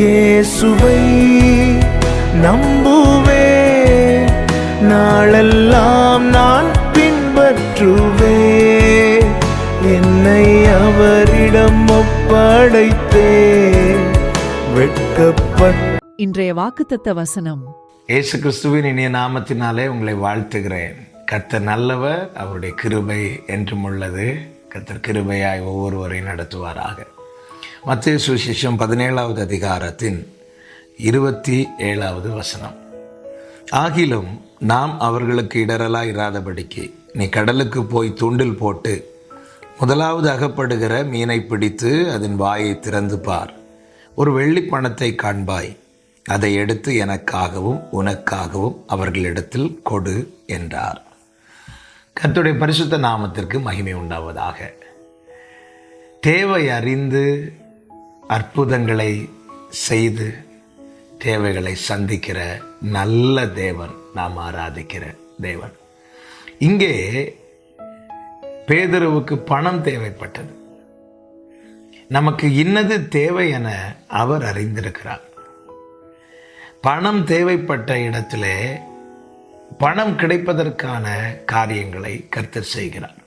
இயேசுவை நம்புவேன் நாளெல்லாம் நான் பின்பற்றுவேன் என்னை அவரிடம் ஒப்படைத்தேன் வெட்கப்பட்ட இன்றைய வாக்குத்தத்த வசனம். இயேசு கிறிஸ்துவின் இனிய நாமத்தினாலே உங்களை வாழ்த்துகிறேன். கர்த்தர் நல்லவர் அவருடைய கிருபை என்றும் உள்ளது. கர்த்தர் கிருபையாய் ஒவ்வொருவரையும் நடத்துவாராக. மத்திய சுவிசேஷம் பதினேழாவது அதிகாரத்தின் இருபத்தி ஏழாவது வசனம். ஆகிலும் நாம் அவர்களுக்கு இடரலா இராதபடிக்கு நீ கடலுக்கு போய் தூண்டில் போட்டு முதலாவது அகப்படுகிற மீனை பிடித்து அதன் வாயை திறந்து பார். ஒரு வெள்ளி பணத்தை காண்பாய். அதை எடுத்து எனக்காகவும் உனக்காகவும் அவர்களிடத்தில் கொடு என்றார். கத்துடைய பரிசுத்த நாமத்திற்கு மகிமை உண்டாவதாக. தேவை அறிந்து அற்புதங்களை செய்து தேவைகளை சந்திக்கிற நல்ல தேவன் நாம் ஆராதிக்கிற தேவன். இங்கே பேதருவுக்கு பணம் தேவைப்பட்டது. நமக்கு இன்னது தேவை என அவர் அறிந்திருக்கிறார். பணம் தேவைப்பட்ட இடத்திலே பணம் கிடைப்பதற்கான காரியங்களை கருத்து செய்கிறார்.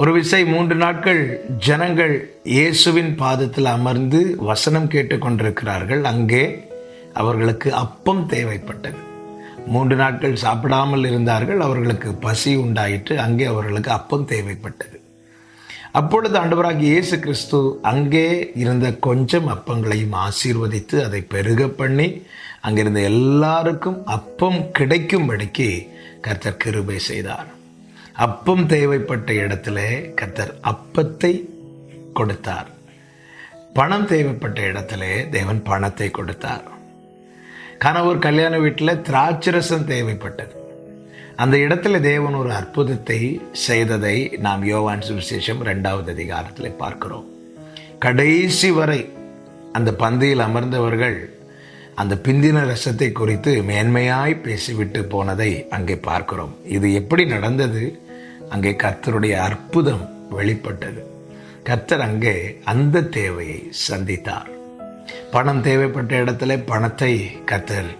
ஒரு விசை மூன்று நாட்கள் ஜனங்கள் இயேசுவின் பாதத்தில் அமர்ந்து வசனம் கேட்டுக்கொண்டிருக்கிறார்கள். அங்கே அவர்களுக்கு அப்பம் தேவைப்பட்டது. மூன்று நாட்கள் சாப்பிடாமல் இருந்தார்கள். அவர்களுக்கு பசி உண்டாயிற்று. அங்கே அவர்களுக்கு அப்பம் தேவைப்பட்டது. அப்பொழுது ஆண்டவராக இயேசு கிறிஸ்து அங்கே இருந்த கொஞ்சம் அப்பங்களையும் ஆசீர்வதித்து அதை பெருக பண்ணி அங்கிருந்த எல்லாருக்கும் அப்பம் கிடைக்கும்படிக்கு கர்த்தர் கிருபை செய்தார். அப்பம் தேவைப்பட்ட இடத்துல கத்தர் அப்பத்தை கொடுத்தார். பணம் தேவைப்பட்ட இடத்துல தேவன் பணத்தை கொடுத்தார். கணவர் கல்யாண வீட்டில் திராட்சரசம் தேவைப்பட்டது. அந்த இடத்துல தேவன் ஒரு அற்புதத்தை செய்ததை நாம் யோவான் சுவிசேஷம் ரெண்டாவது அதிகாரத்தில் பார்க்கிறோம். கடைசி வரை அந்த பந்தியில் அமர்ந்தவர்கள் அந்த பிந்தின ரசத்தை குறித்து மேன்மையாய் பேசிவிட்டு போனதை அங்கே பார்க்கிறோம். இது எப்படி நடந்தது? அங்கே கர்த்தருடைய அற்புதம் வெளிப்பட்டது. கர்த்தர் அங்கே அந்த தேவையை சந்தித்தார். பணம் தேவைப்பட்ட இடத்துல பணத்தை கர்த்தர்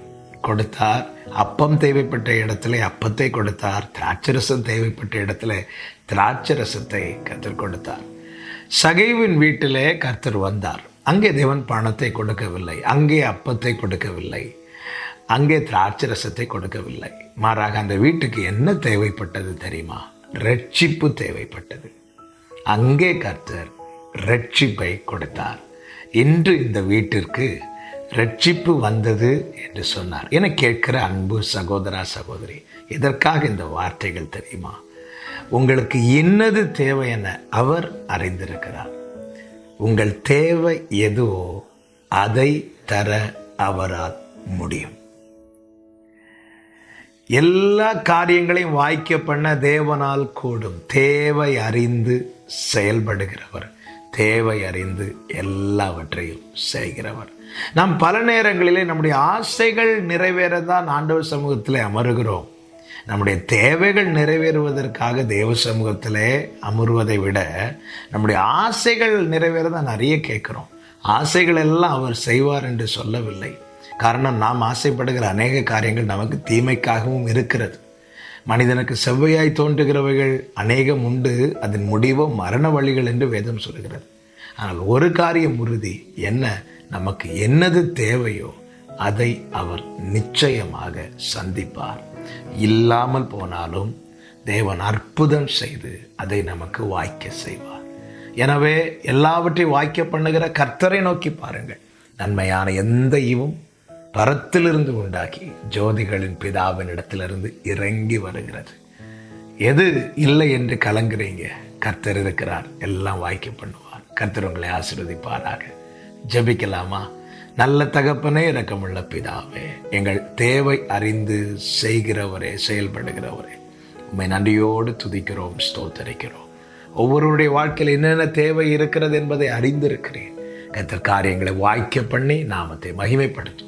கொடுத்தார். அப்பம் தேவைப்பட்ட இடத்துல அப்பத்தை கொடுத்தார். திராட்சரசம் தேவைப்பட்ட இடத்துல திராட்சரசத்தை கர்த்தர் கொடுத்தார். சகைவின் வீட்டிலே கர்த்தர் வந்தார். அங்கே தேவன் பணத்தை கொடுக்கவில்லை. அங்கே அப்பத்தை கொடுக்கவில்லை. அங்கே திராட்சரசத்தை கொடுக்கவில்லை. மாறாக அந்த வீட்டுக்கு என்ன தேவைப்பட்டது தெரியுமா? ரட்சிப்பு தேவைப்பட்டது. அங்கே கர்த்தர் ரட்சிப்பை கொடுத்தார். இன்று இந்த வீட்டிற்கு ரட்சிப்பு வந்தது என்று சொன்னார். என கேட்கிற அன்பு சகோதரா சகோதரி இதற்காக இந்த வார்த்தைகள் தெரியுமா? உங்களுக்கு என்னது தேவை என அவர் அறிந்திருக்கிறார். உங்கள் தேவை எதுவோ அதை தர அவரால் முடியும். எல்லா காரியங்களையும் வாய்க்க பண்ண தேவனால் கூடும். தேவை அறிந்து செயல்படுகிறவர். தேவை அறிந்து எல்லாவற்றையும் செய்கிறவர். நாம் பல நேரங்களிலே நம்முடைய ஆசைகள் நிறைவேற தான் ஆண்டவர் சமூகத்தில் அமருகிறோம். நம்முடைய தேவைகள் நிறைவேறுவதற்காக தேவ சமூகத்திலே அமர்வதை விட நம்முடைய ஆசைகள் நிறைவேற தான் நிறைய கேட்குறோம். ஆசைகள் எல்லாம் அவர் செய்வார் என்று சொல்லவில்லை. காரணம் நாம் ஆசைப்படுகிற அநேக காரியங்கள் நமக்கு தீமைக்காகவும் இருக்கிறது. மனிதனுக்கு செவ்வையாய் தோன்றுகிறவைகள் அநேகம் உண்டு. அதன் முடிவோ மரண வழிகள் என்று வேதம் சொல்கிறது ஆனால் ஒரு காரியம் உறுதி. என்ன? நமக்கு என்னது தேவையோ அதை அவர் நிச்சயமாக சந்திப்பார். இல்லாமல் போனாலும் தேவன் அற்புதம் செய்து அதை நமக்கு வாய்க்க செய்வார். எனவே எல்லாவற்றையும் வாய்க்க பண்ணுகிற கர்த்தரை நோக்கி பாருங்கள். நன்மையான எந்த ஈவும் பரத்திலிருந்து உண்டாக்கி ஜோதிகளின் பிதாவின் இடத்திலிருந்து இறங்கி வருகிறது. எது இல்லை என்று கலங்குறீங்க? கர்த்தர் இருக்கிறார். எல்லாம் வாய்க்க பண்ணுவார். கர்த்தர் உங்களை ஆசிர்வதிப்பாராக. ஜபிக்கலாமா? நல்ல தகப்பனே இரக்கமுள்ள பிதாவே எங்கள் தேவை அறிந்து செய்கிறவரே செயல்படுகிறவரே உண்மை நன்றியோடு துதிக்கிறோம் ஸ்தோத்தரிக்கிறோம். ஒவ்வொருவருடைய வாழ்க்கையில் என்னென்ன தேவை இருக்கிறது என்பதை அறிந்திருக்கிறேன். கத்தர் காரியங்களை வாய்க்க பண்ணி நாமத்தை மகிமைப்படுத்தும்